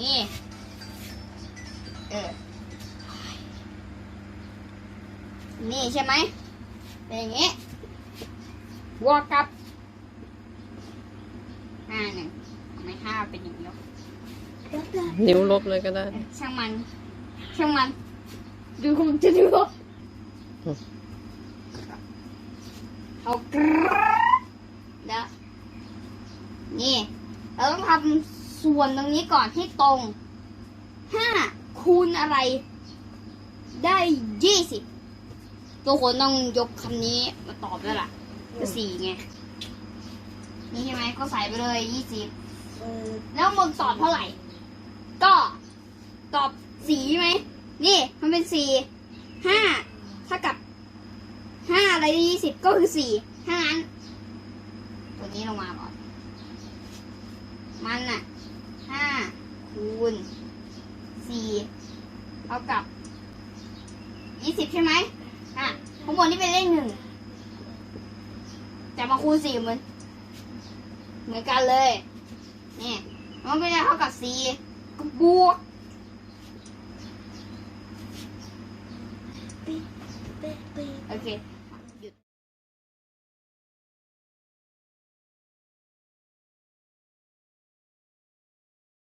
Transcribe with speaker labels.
Speaker 1: นี่ เออ นี่ใช่ไหมเป็นอย่างงี้บวกกับห้าหนึ่งทำไมห้าเป็นอย่างนี้วะ
Speaker 2: นิ้วลบเลยก็ได้
Speaker 1: เออช่างมัน ช่างมัน ดูคงจะดู
Speaker 2: อืม
Speaker 1: เอากรดแล้วนี่ เราต้องทำ ส่วนตรงนี้ก่อนให้ตรง ห้าคูณอะไร ได้ยี่สิบตัวคนต้องยกคำนี้มาตอบแล้วล่ะก็สี่ไง นี่ใช่ไหมก็ใส่ไปเลยยี่สิบแล้วมึงตอบเท่าไหร่ ก็ตอบสี่ไหม นี่ มันเป็นสี่ห้าเท่ากับห้าอะไรยี่สิบก็คือสี่ถ้างั้น ตัวนี้ลงมาก่อน มันน่ะ ณสี่เท่ากับยี่สิบใช่ไหมอะข้างบนนี่เป็นเลขหนึ่งแต่มาคูณสี่เหมือนเหมือนกันเลยนี่มันก็จะเท่ากับ c ก็บวกโอเค